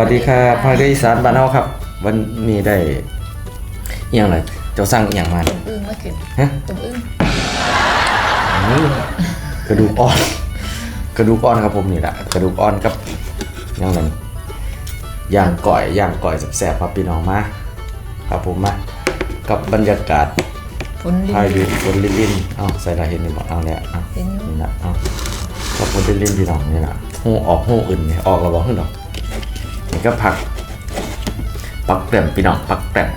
สวัสดีครับพาร์ทอีสานบ้านเฮาครับ วันนี้ได้อหย่างไรเจ้าสั่งอหย่างมาตุ่มอึ้งมากินฮะ ตุ่มอึ้งอืมกระดูกอ่อน กระดูกอ่อนครับผมนี่แหละกระดูกอ่อนกับอยังไงย่างก่อยย่างก่อยแซ่บๆครับพี่น้องมาครับผมมากับบรรยากาศฝนดินพายุฝนลินลินๆเอ้าใส่ลายเห็นนี่บอกเอาเนี่ยเอาเห็นอยู่ นี่นะเอากับฝนลินลินๆพี่น้องนี่นะหูออกหูอื่นเนี่ยออกระบอกหูดอก นี่ก็ผักปักแปมพี่น้องปักแปม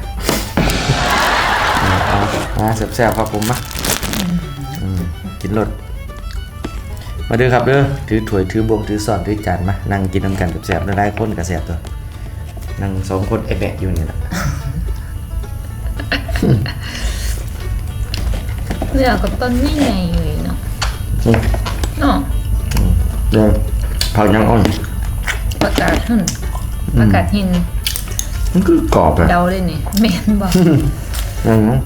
เอามาแซ่บๆครับผมมาอืมกินรสมาเด้อครับเด้อถือถ้วยถือบวงถือซ่อนถือจานมานั่งกินน้ำกันแซ่บๆแล้วได้คนกับแซ่บตัวนั่งสองคนไอแบกอยู่นี่แหละเนี่ยกับต้นนี่ไงเลยเนาะอืมเนาะเดี๋ยวผักยังอ่อนประกาศหุ่น ประกาศหิน มันคือกรอบอะเดาเลยนี่แม่นบอกอืมอืม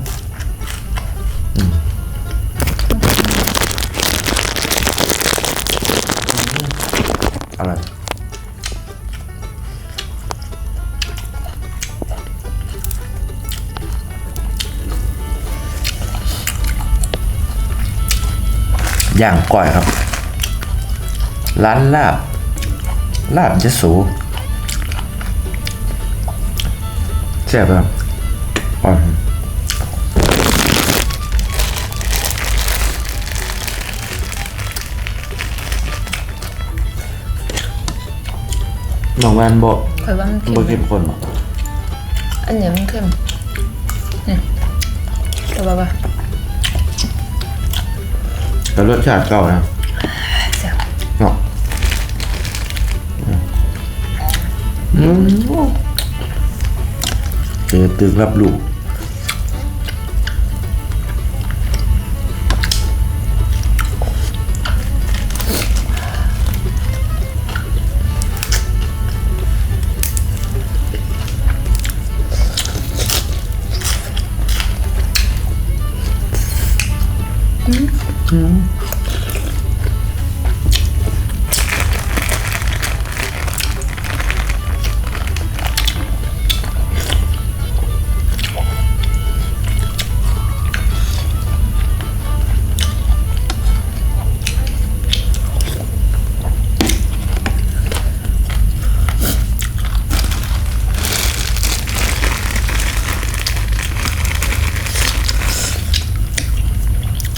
อะไรย่างก่อยครับ ร้านลาบ ลาบจะสู ซ่บครับอ่อนน้องแวนบอกคอยว่ามันเค็บ่มเข้มข้นหรอกอันเนี้ยมันเค็มเนี่ยตัวบ้าบ้าแต่รสชาติเก่านะแซ่บเนาะอืมเจ อตึกรับลูก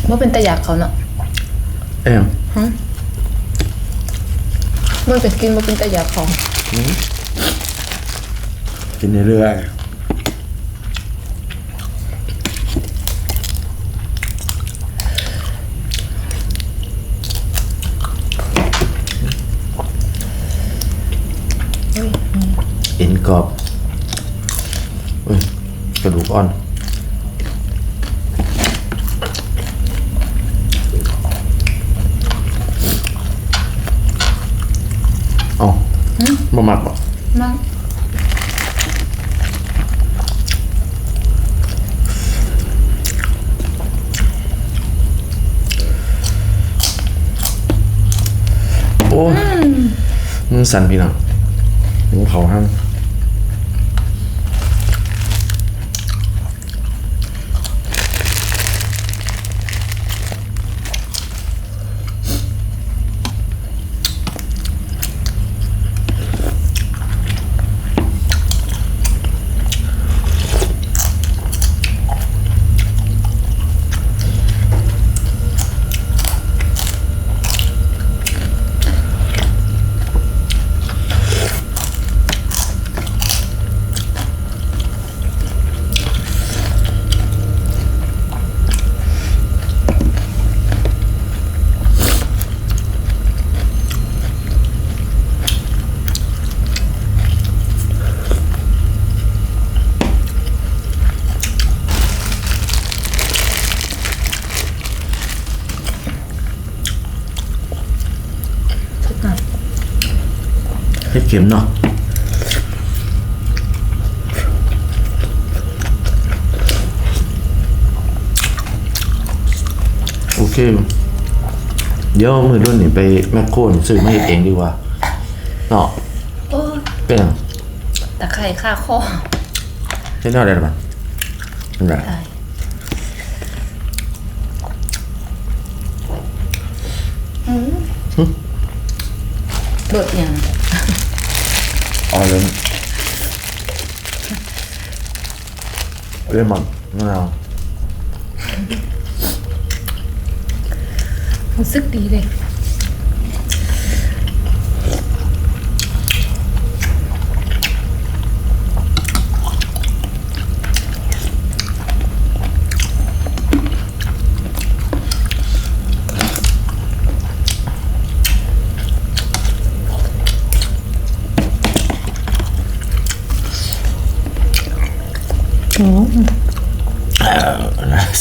ว่าเป็นตะอยากเขาเนาะเอ้ยเมื่อเป็นกินว่าเป็นตะอยากเขากินเรื่อยๆเอ็นกรอบอุ้ยกระดูกอ่อน เอ๋อ บ่มักบ่มั้งโอ้ยมึงสั่นพี่น้องมึงเขาห้าง ค็มเนาะโอเค เดี๋ยวมือรุ่นนี่ไปแมคโครนี่ซื้อมาเฮ็ดเองดีกว่าเนาะโอ้ยเป็นยังตะไคร่ข้าข้อเช่นเท่าไหร่บ้างนั่นแหละได้อืมเบิดยัง อ๋อเลยเล่นมั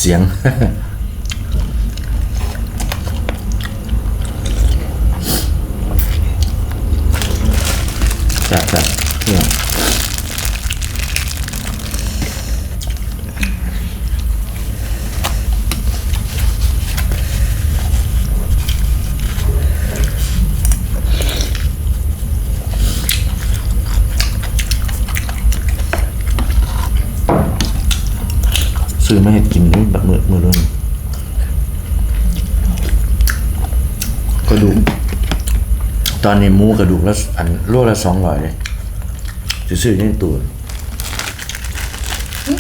เสียงจัดจัดเนี่ยซื้อมาให้กินด้วยแบบ มือมือรุ่นกระดูก ตอนนี้หมูกระดูกละอันโลละสองร้อยเลยจะซื้อในตัว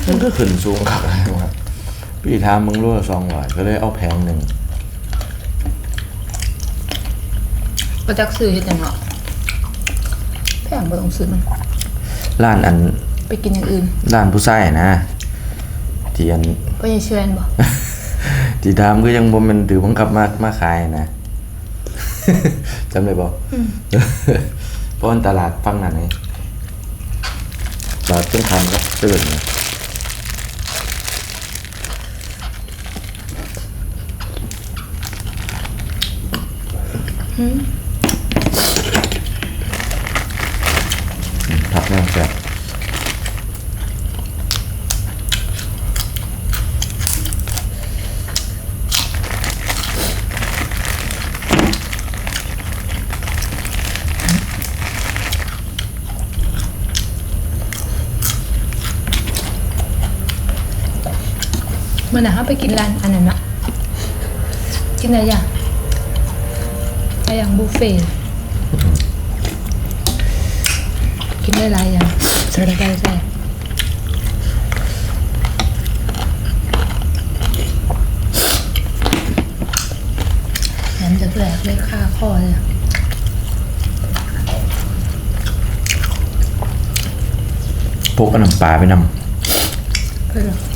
มันก็ขึ้นสูงครับครับพี่ทามมึงโลละสองร้อยก็เลยเอาแพงหนึ่งก็จักซื้อเฮ็ดหยังเนาะแพงบ่ต้องซื้อมันร้านอัน ไปกินอย่างอื่นร้านผู้ใส่นะ ที่อันก็ยังเชื่อนบ่ที่ทามก็ยังบ่แมันถือบังคับมามาขายนะ จำได้บ่เพราะว่าตลาดฟังนั่นไงตลาดเครื่องทำก็ตื่นนะผักแม่งแซ่บ มื่อน่ะเฮาไปกินร้านอันนั้นเนาะกินอะไรอย่างอะไรอย่างบุฟเฟ่ต์กินได้หลายอย่างใส่ได้ใส่แถมจะแหลกเลยค่าข้อเลยอะพกเอาน้ำปลาไปนเพื่อำอ๋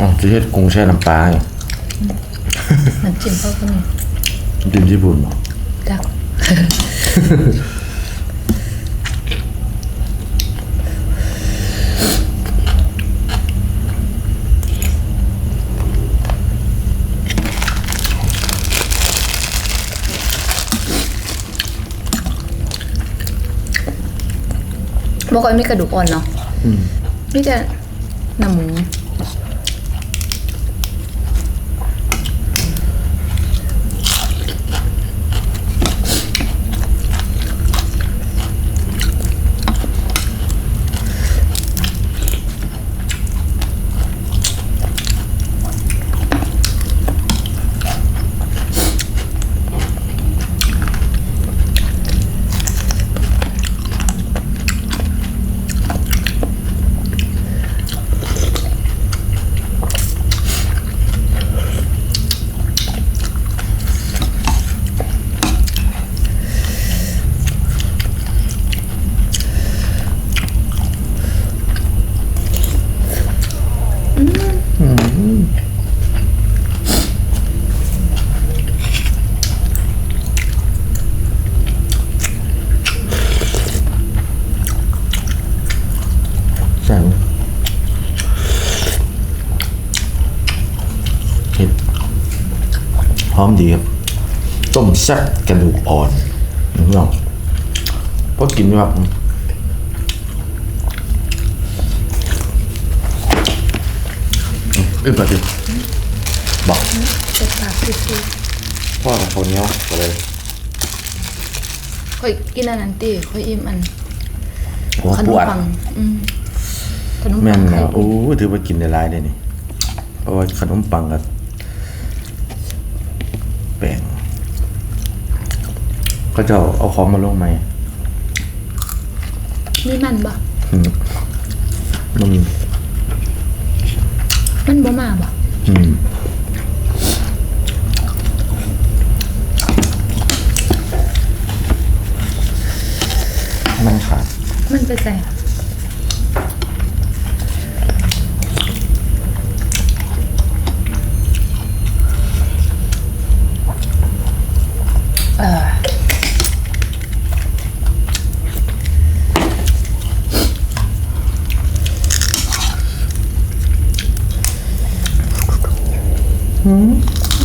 อจะเฮ็ดกุ้งแช่น้ำปลาให้น้ำจิ้มเขาก็มีดินญี่ปุ่นบ่จักบอกว่ามีกระดูกอ่อนเนาะนี่จะหน้ำหมู หอมดีครับต้มแซ่บกระดูกอ่อนนี่น้องพอกินแบบอึบแบบบอกเจ็บปากซิซิพ่อกับคนนี้ก็เลยค่อยกินอันนั้นตีค่อยอิ่มอันโอ้ขนปมวดปังอืมขนมแม่ปันงไข่แล้วปูโอ้ถือว่ากินได้หลายได้นี่เพราะว่าขนมปังกับแป้ง ก็จะเอาของมาลงไหมนี่มันบ่อืมมันมันบ่มาบ่อืมมันขาดมันไปใส่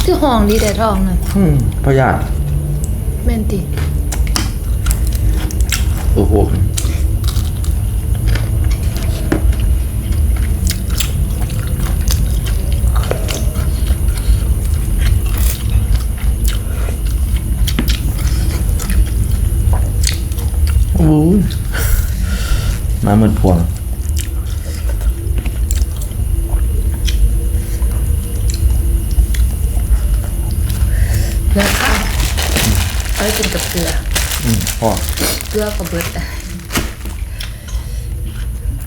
ที่ห้องดีแต่ทองน่ะอืมพยาธิแม่นติโอ้โหโอ้ยมาเหมือนพวง เกลือข้าวเอาไปกินกับเกลือ อืมพ่อเกลือกับเบิดอะ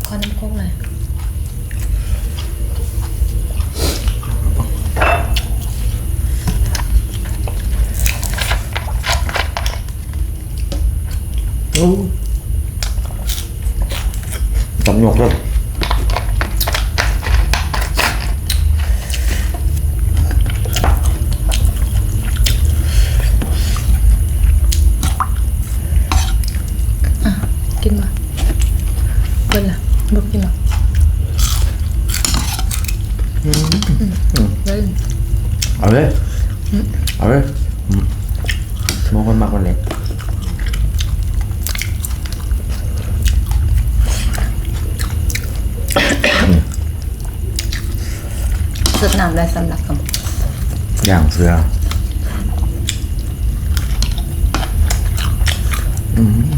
ขอน้ำโคกหน่อยโอ้สำยกเลย กินมาเบิดละบอกกินหรอกอืมเบิด เอาเลยเอาเลยอืมมองคนมากคนเล็ก สุดน้ำได้สำหรับกับอย่างเสืออืม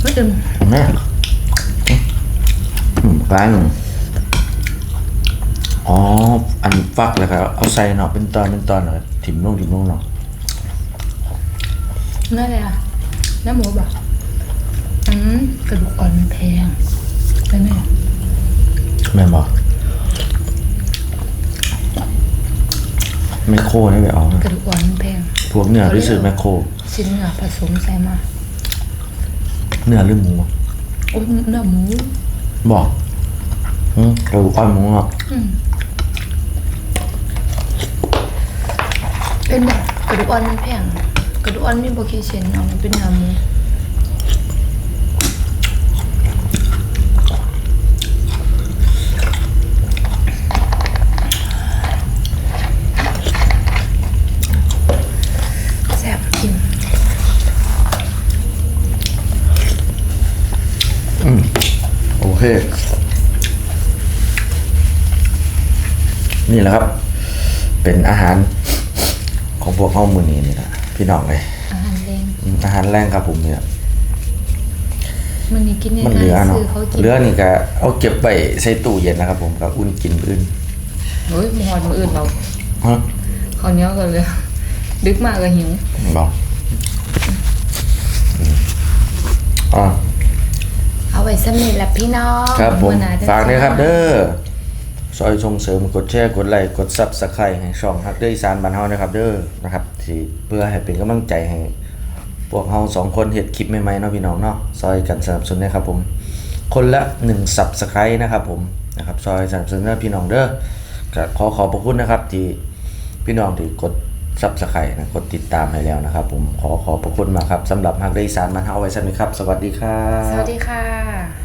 ไม่ดื่มแม่อืมกลางอ๋อ อันฟักเลยครับ เอาใส่เนาะเป็นตอนเป็นตอนเนาะถิ่มลงถิ่มลงเนาะเนื้ออะไรอะเนื้อหมูบ่ อืมกระดูกอ่อนมันแพงได้ไหมแม่นบอกแมคโครได้ไปเอากระดูกอ่อนมันแพงพวกเนื้อที่ซื้อแมคโครชิ้นเนื้อผสมใส่มาเนื้อหรือหมูโอ้ยเนื้อหมูบอกอืมกระดูกอ่อนหมูเนาะอืมเป็นแบบกระดูกอ่อนมันแพงกระดูกอ่อนมีโบเคเชนเอามันเป็นเนื้อหมูแซ่บจริง โอเค นี่แหละครับ เป็นอาหารของพวกข้ามือนี้นี่แหละพี่น้องเลยอาหารแรงอืมอาหารแรงครับผมเนี่ย มันนี่กินง่ายมันเหลือๆเนาะซื้อเขากินเหลือนี่ก็เอาเก็บไว้ใส่ตู้เย็นนะครับ ผมก็อุ่นกินอื่นเฮ้ยมหอดมืออื่นเราฮะข้าวเหนียวกันเลย ดึกมากก็หิวบอกอืมอ่าเอาไว้สำนิทแหละพี่น้องครับผมมื้อหน้จะ ฝากด้วยครับเด้อ ซอยส่งเสริมกดแชร์กดไลค์กดซับสไครต์ให้ช่องฮักเดอร์อีสานบ้านเฮานะครับเด้อนะครับที่เพื่อให้เป็นกำลังใจให้พวกเฮาสองคนเฮ็ดคลิปใหม่ๆเนาะพี่น้องเนาะซอยกันสนับสนุนนะครับผมคนละ1ซับสไครต์นะครับผมนะครับซอยสนับสนุนพี่น้องเด้อก็ขอขอบพระคุณนะครับที่พี่น้องที่กดซับสไครต์นะกดติดตามให้แล้วนะครับ ผมขอขอบพระคุณมากครับสำหรับฮักเดอร์อีสานบ้านเฮาไว้ซั่นนี้ครับ สวัสดีครับสวัสดีค่ะ